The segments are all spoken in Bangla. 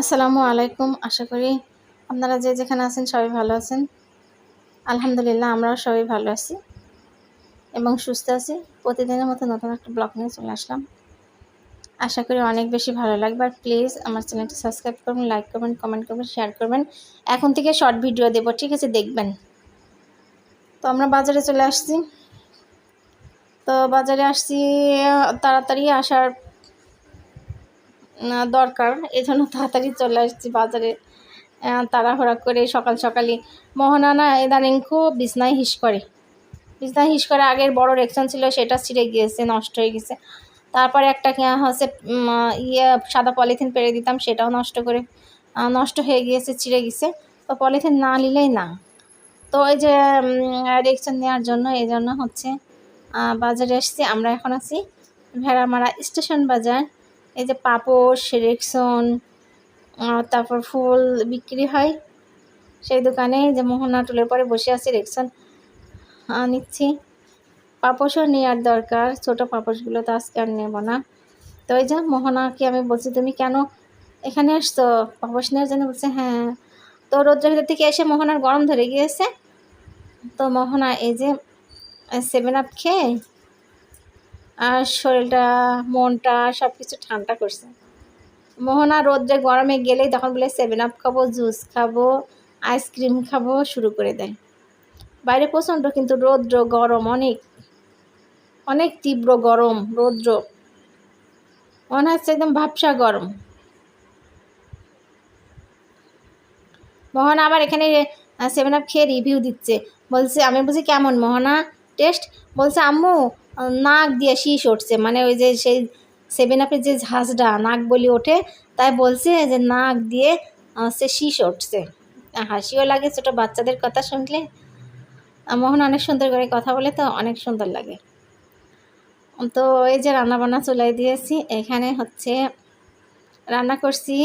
আসসালামু আলাইকুম, আশা করি আপনারা যে যেখানে আছেন সবাই ভালো আছেন। আলহামদুলিল্লাহ আমরাও সবাই ভালো আছি এবং সুস্থ আছি। প্রতিদিনের মতো নতুন একটা ব্লগ নিয়ে চলে আসলাম। আশা করি অনেক বেশি ভালো লাগবে। আর প্লিজ আমার চ্যানেলটি সাবস্ক্রাইব করবেন, লাইক করবেন, কমেন্ট করবেন, শেয়ার করবেন। এখন থেকে শর্ট ভিডিও দেবো, ঠিক আছে? দেখবেন। তো আমরা বাজারে চলে আসছি। তো বাজারে আসছি, তাড়াতাড়ি আসার দরকার। এই জন্য তাড়াতাড়ি চলে আসছি বাজারে। তাড়াহুড়া করে সকাল সকালই। মোহনা না ইদানিং খুব বিছনায় হিস করে। বিছনায় হিস করে আগের বড় রেকশন ছিল, সেটা ছিঁড়ে গিয়েছে, নষ্ট হয়ে গেছে। তারপরে একটা হচ্ছে ইয়ে সাদা পলিথিন পেরে দিতাম, সেটাও নষ্ট করে নষ্ট হয়ে গিয়েছে, ছিঁড়ে গেছে তো পলিথিন না নিলেই না। তো ওই যে রেকশন নেওয়ার জন্য, এই জন্য হচ্ছে বাজারে এসেছি। আমরা এখন আছি ভেড়ামারা স্টেশন বাজার। এই যে পাপোশ, রেকসন তারপর ফুল বিক্রি হয়। সেই দোকানে যে মোহনা টুলের পরে বসে আছি, রেকসন নিচ্ছি। পাপোশও নেওয়ার দরকার, ছোটো পাপোশগুলো তো আজকে আর নেব না। তো ওই যে মোহনাকে আমি বলছি, তুমি কেন এখানে আসতো পাপোশ নেওয়ার জন্য? বলছে হ্যাঁ তো রৌদ্র ভিতর থেকে এসে মোহনার গরম ধরে গিয়েছে। তো মোহনা এই যে সেভেন আপ খেয়ে শরীরটা, মনটা সব কিছু ঠান্ডা করছে। মোহনা রোদ্রে গরমে গেলেই তখন বলে সেভেন আপ খাব জুস খাব আইসক্রিম খাব, শুরু করে দেয়। বাইরে প্রচণ্ড কিন্তু রৌদ্র, গরম, অনেক অনেক তীব্র গরম, রৌদ্র। মনে হচ্ছে একদম ভাবসা গরম। মোহনা আবার এখানে সেভেন আপ খেয়ে রিভিউ দিচ্ছে। বলছে, আমি বলছি, কেমন মোহনা? টেস্ট বলছে, আম্মু নাক দিয়ে শীষ উঠছে। মানে ওই যে সেই সেভেন আপের যে ঝাঁঝটা নাক বলি ওঠে, তাই বলছে যে নাক দিয়ে সে শীষ উঠছে। হাসিও লাগে ছোটো বাচ্চাদের কথা শুনলে। মোহন অনেক সুন্দর করে কথা বলে তো অনেক সুন্দর লাগে। তো এই যে রান্নাবান্না চলাই দিয়েছি, এখানে হচ্ছে রান্না করছি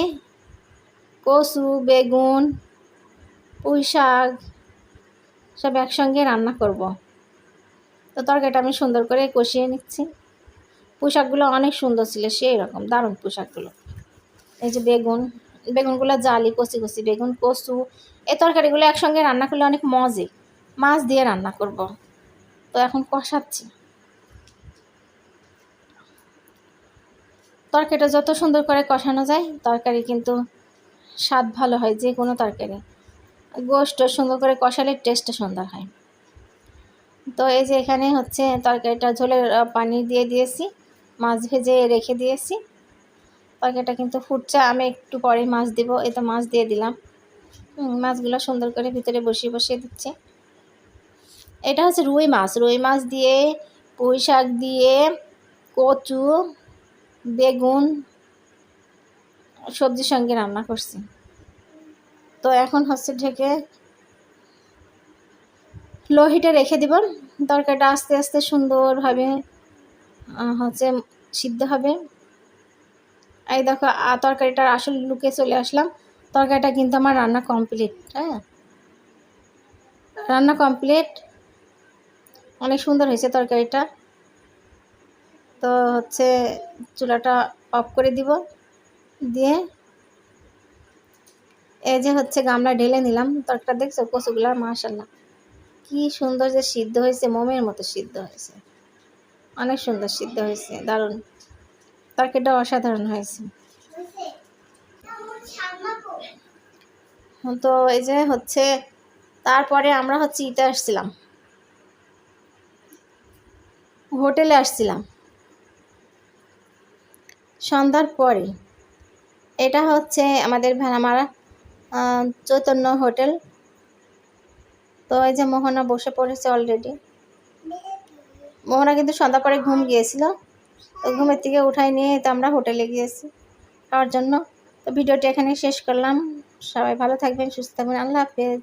কচু, বেগুন পুঁই শাক সব একসঙ্গে রান্না করব। তো তরকারিটা আমি সুন্দর করে কষিয়ে নিচ্ছি। পোশাকগুলো অনেক সুন্দর ছিল, সেই রকম, দারুণ পোশাকগুলো। এই যে বেগুন, বেগুনগুলো জালি, কষি কষি, বেগুন, কচু, এই তরকারিগুলো একসঙ্গে রান্না করলে অনেক মজে। মাছ দিয়ে রান্না করব। তো এখন কষাচ্ছি। তরকারিটা যত সুন্দর করে কষানো যায়, তরকারি কিন্তু স্বাদ ভালো হয় যে কোনো তরকারি। গোষ্ঠ সুন্দর করে কষালে টেস্টটা সুন্দর হয়। তো এই যে এখানে হচ্ছে তরকারিটা ঝোলের পানি দিয়ে দিয়েছি, মাছ ভেজে রেখে দিয়েছি। তরকারিটা কিন্তু ফুটছে, আমি একটু পরে মাছ দিব, এই তো মাছ দিয়ে দিলাম। মাছগুলো সুন্দর করে ভিতরে বসিয়ে বসিয়ে দিচ্ছে। এটা হচ্ছে রুই মাছ রুই মাছ দিয়ে পুঁই শাক দিয়ে কচু, বেগুন, সবজির সঙ্গে রান্না করছি। তো এখন হচ্ছে ঢেকে লোহিটা রেখে দিব। তরকারিটা আস্তে আস্তে সুন্দরভাবে হচ্ছে সিদ্ধ হবে। এই দেখো তরকারিটার আসল লুকে চলে আসলাম। তরকারিটা কিন্তু আমার রান্না কমপ্লিট হ্যাঁ? রান্না কমপ্লিট। অনেক সুন্দর হয়েছে তরকারিটা। তো হচ্ছে চুলাটা অফ করে দিব, দিয়ে এই যে হচ্ছে গামলা ঢেলে নিলাম। তরকারিটা দেখছ? কচুগুলার মাশাল্লাহ কি সুন্দর যে সিদ্ধ হয়েছে, মোমের মতো সিদ্ধ হয়েছে। অনেক সুন্দর সিদ্ধ হয়েছে, দারুণ। তরকারিটা অসাধারণ হয়েছে। তো এই যে হচ্ছে, তারপরে আমরা হচ্ছে ইতে আসছিলাম। হোটেলে আসছিলাম। সন্ধ্যার পরে, এটা হচ্ছে আমাদের ভেড়ামারা চৈতন্য হোটেল। তো এই যে মোহনা বসে পড়েছে অলরেডি মোহনা কিন্তু সন্ধ্যা পরে ঘুম গিয়েছিল। তো ঘুমের থেকে উঠাই নিয়ে তো আমরা হোটেলে গিয়েছি খাওয়ার জন্য। তো ভিডিওটি এখানে শেষ করলাম। সবাই ভালো থাকবেন, সুস্থ থাকবেন। আল্লাহ হাফেজ।